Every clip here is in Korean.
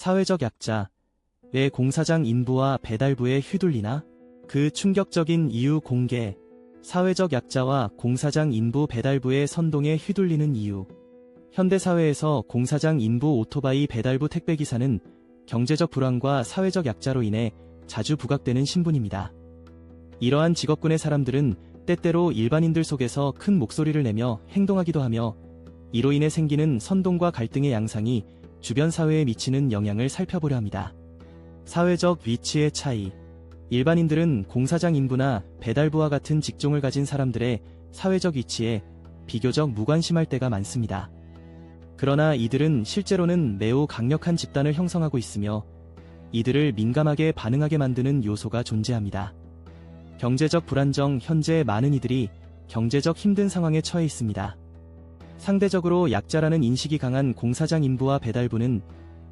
사회적 약자, 왜 공사장 인부와 배달부에 휘둘리나? 그 충격적인 이유 공개, 사회적 약자와 공사장 인부 배달부의 선동에 휘둘리는 이유. 현대사회에서 공사장 인부 오토바이 배달부 택배기사는 경제적 불안과 사회적 약자로 인해 자주 부각되는 신분입니다. 이러한 직업군의 사람들은 때때로 일반인들 속에서 큰 목소리를 내며 행동하기도 하며 이로 인해 생기는 선동과 갈등의 양상이 주변 사회에 미치는 영향을 살펴보려 합니다. 사회적 위치의 차이. 일반인들은 공사장 인부나 배달부와 같은 직종을 가진 사람들의 사회적 위치에 비교적 무관심할 때가 많습니다. 그러나 이들은 실제로는 매우 강력한 집단을 형성하고 있으며 이들을 민감하게 반응하게 만드는 요소가 존재합니다. 경제적 불안정 현재 많은 이들이 경제적 힘든 상황에 처해 있습니다. 상대적으로 약자라는 인식이 강한 공사장 인부와 배달부는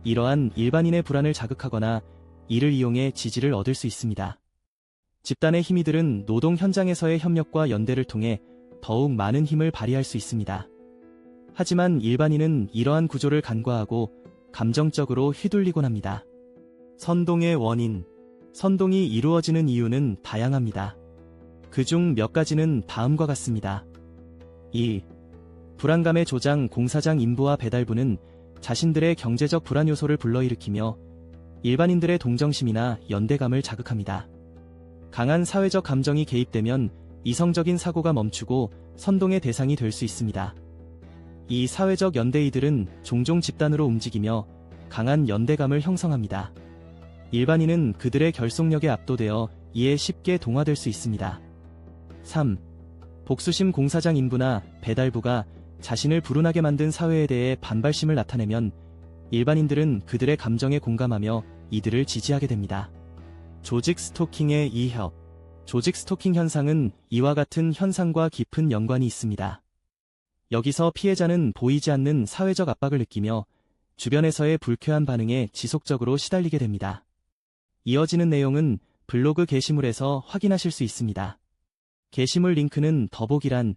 이러한 일반인의 불안을 자극하거나 이를 이용해 지지를 얻을 수 있습니다. 집단의 힘이들은 노동 현장에서의 협력과 연대를 통해 더욱 많은 힘을 발휘할 수 있습니다. 하지만 일반인은 이러한 구조를 간과하고 감정적으로 휘둘리곤 합니다. 선동의 원인 선동이 이루어지는 이유는 다양합니다. 그중 몇 가지는 다음과 같습니다. 1. 불안감의 조장 공사장 인부와 배달부는 자신들의 경제적 불안 요소를 불러일으키며 일반인들의 동정심이나 연대감을 자극합니다. 강한 사회적 감정이 개입되면 이성적인 사고가 멈추고 선동의 대상이 될 수 있습니다. 이 사회적 연대이들은 종종 집단으로 움직이며 강한 연대감을 형성합니다. 일반인은 그들의 결속력에 압도되어 이에 쉽게 동화될 수 있습니다. 3. 복수심 공사장 인부나 배달부가 자신을 불운하게 만든 사회에 대해 반발심을 나타내면 일반인들은 그들의 감정에 공감하며 이들을 지지하게 됩니다. 조직 스토킹의 이협 조직 스토킹 현상은 이와 같은 현상과 깊은 연관이 있습니다. 여기서 피해자는 보이지 않는 사회적 압박을 느끼며 주변에서의 불쾌한 반응에 지속적으로 시달리게 됩니다. 이어지는 내용은 블로그 게시물에서 확인하실 수 있습니다. 게시물 링크는 더보기란